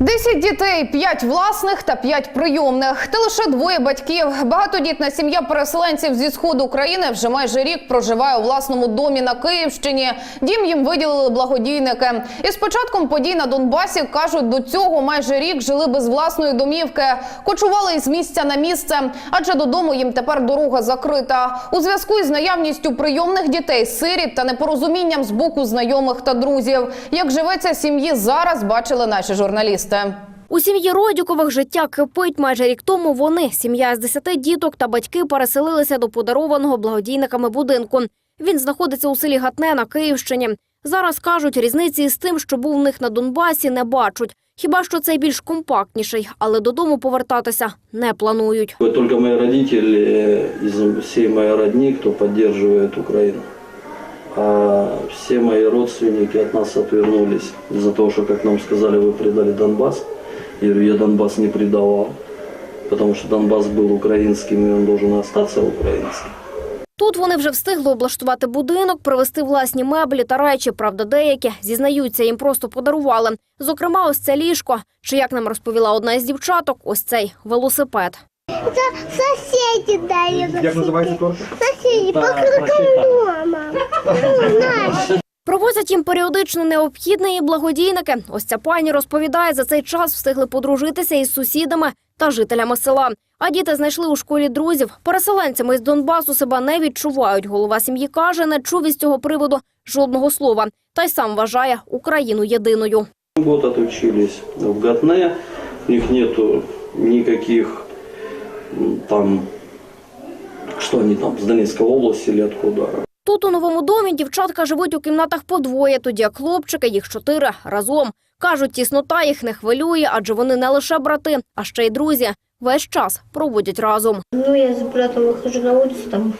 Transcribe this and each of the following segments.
Десять дітей, п'ять власних та п'ять прийомних. Та лише двоє батьків. Багатодітна сім'я переселенців зі сходу України вже майже рік проживає у власному домі на Київщині. Дім їм виділили благодійники. І з початком подій на Донбасі кажуть, до цього майже рік жили без власної домівки, кочували із місця на місце, адже додому їм тепер дорога закрита. У зв'язку із наявністю прийомних дітей, сиріт та непорозумінням з боку знайомих та друзів. Як живеться сім'ї зараз, бачили наші журналісти. У сім'ї Родюкових життя кипить. Майже рік тому вони, сім'я з 10 діток та батьки переселилися до подарованого благодійниками будинку. Він знаходиться у селі Гатне на Київщині. Зараз кажуть, різниці з тим, що був в них на Донбасі, не бачать. Хіба що цей більш компактніший, але додому повертатися не планують. Мои родители э, из всей моей родни, кто поддерживает Украину. А все мои родственники от нас отвернулись из-за того, что, как нам сказали, вы предали Донбасс. Я говорю, я Донбасс не предавал, потому что Донбасс был украинским, и он должен остаться украинским. Тут вони вже встигли облаштувати будинок, привезти власні меблі та речі. Правда, деякі зізнаються, їм просто подарували. Зокрема, ось це ліжко. Чи як нам розповіла одна із дівчаток, ось цей велосипед. Соседи дали. Як називається торт? Мама. Провозять їм періодично необхідне і благодійники. Ось ця пані розповідає, за цей час встигли подружитися із сусідами та жителями села. А діти знайшли у школі друзів. Переселенцями з Донбасу себе не відчувають. Голова сім'ї каже, не чув із цього приводу жодного слова. Та й сам вважає Україну єдиною. Год отучились в Гатне, у них нету никаких м, там, что они там, с Донецкой области или откуда. Тут у новому домі дівчатка живуть у кімнатах по двоє, тоді як хлопчики, їх чотири разом. Кажуть, тіснота їх не хвилює, адже вони не лише брати, а ще й друзі. Весь час проводять разом. Ну, я с братом выхожу на улицу, там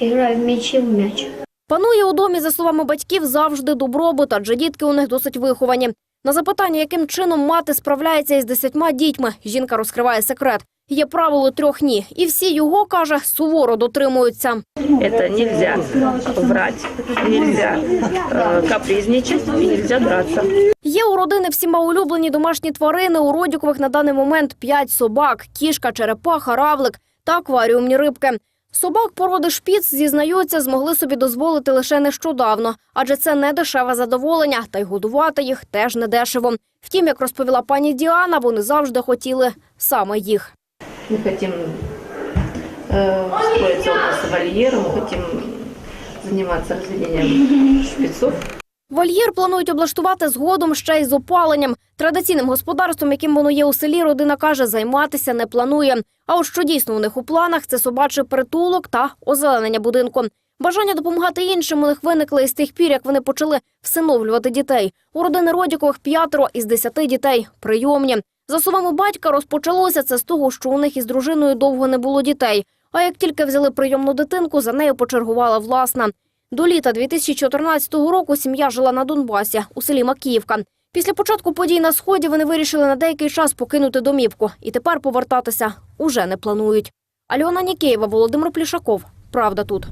играю в мячи, в мяч. Панує у домі, за словами батьків, завжди добробут, адже дітки у них досить виховані. На запитання, яким чином мати справляється із десятьма дітьми, жінка розкриває секрет. Є правило трьох ні, і всі його каже суворо дотримуються. Это нельзя врать, нельзя э, капризничать и нельзя драться. Є у родини всіма улюблені домашні тварини. У Родюкових на даний момент п'ять собак, кішка, черепаха, равлик та акваріумні рибки. Собак породи шпіц, зізнаються, змогли собі дозволити лише нещодавно, адже це не дешеве задоволення, та й годувати їх теж не дешево. Втім, як розповіла пані Діана, вони завжди хотіли саме їх. Мы хотим э, строиться у нас вольер, мы хотим заниматься разведением шпицов. Вольєр планують облаштувати згодом ще й з опаленням. Традиційним господарством, яким воно є у селі, родина каже, займатися не планує. А от що дійсно у них у планах, це собачий притулок та озеленення будинку. Бажання допомагати іншим у них виникли із тих пір, як вони почали всиновлювати дітей. У родини Родікових п'ятеро із десяти дітей прийомні. За словами батька, розпочалося це з того, що у них із дружиною довго не було дітей. А як тільки взяли прийомну дитинку, за нею почергувала власна. До літа 2014 року сім'я жила на Донбасі у селі Макіївка. Після початку подій на сході вони вирішили на деякий час покинути домівку і тепер повертатися уже не планують. Альона Нікеєва, Володимир Плішаков. Правда тут.